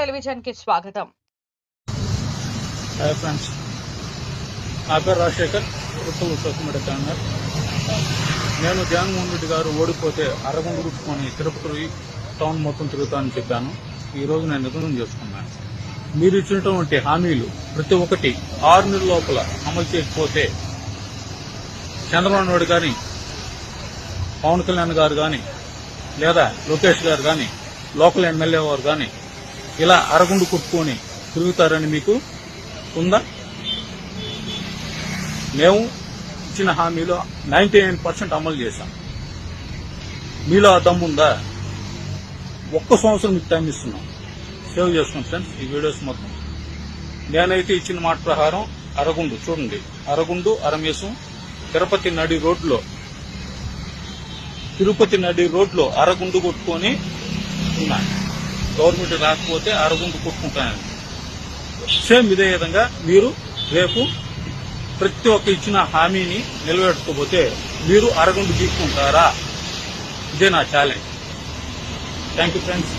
టెలివిజన్కి స్వాగతం. Hi friends నా పేరు రాజశేఖర్ ఉత్తమ సోషల్ మీడియా ఛానల్. నేను జగన్మోహన్ రెడ్డి గారు ఓడిపోతే అరగుండు గుట్టుకొని తిరుపతి టౌన్ మొత్తం తిరుగుతానని చెప్పాను. ఈ రోజు నేను నిర్ణయం చేసుకున్నాను. మీరు ఇచ్చినటువంటి హామీలు ప్రతి ఒక్కటి ఆరు నెలల లోపల అమలు చేయకపోతే చంద్రబాబు నాయుడు గాని పవన్ కళ్యాణ్ గారు గాని లేదా లోకేష్ గారు గాని లోకల్ ఎమ్మెల్యే వారు కానీ ఇలా అరగుండు కుట్టుకొని తిరుగుతారని మీకు ఉందా? మేము ఇచ్చిన హామీలో నైన్టీ నైన్ పర్సెంట్ అమలు చేశాం. మీలో ఆ దమ్ముందా ఒక్క సంవత్సరం మీకు టైం ఇస్తున్నాం. సేవ్ చేసుకోండి ఫ్రెండ్స్ ఈ వీడియోస్ మొత్తం. నేనైతే ఇచ్చిన మాట ప్రకారం అరగుండు చూడండి. అరగుండు అరమేసం తిరుపతి నడి రోడ్లో తిరుపతి నడి రోడ్లో అరగుండు కొట్టుకొని ఉన్నాను గవర్నమెంట్ రాకపోతే అరగుండు కొట్టుకుంటాను సేమ్ ఇదే విధంగా మీరు రేపు ప్రతి ఒక్క ఇచ్చిన హామీని నిలబెట్టుకోపోతే మీరు అరగుండు తీసుకుంటారా? ఇదే నా ఛాలెంజ్ థ్యాంక్ యూ ఫ్రెండ్స్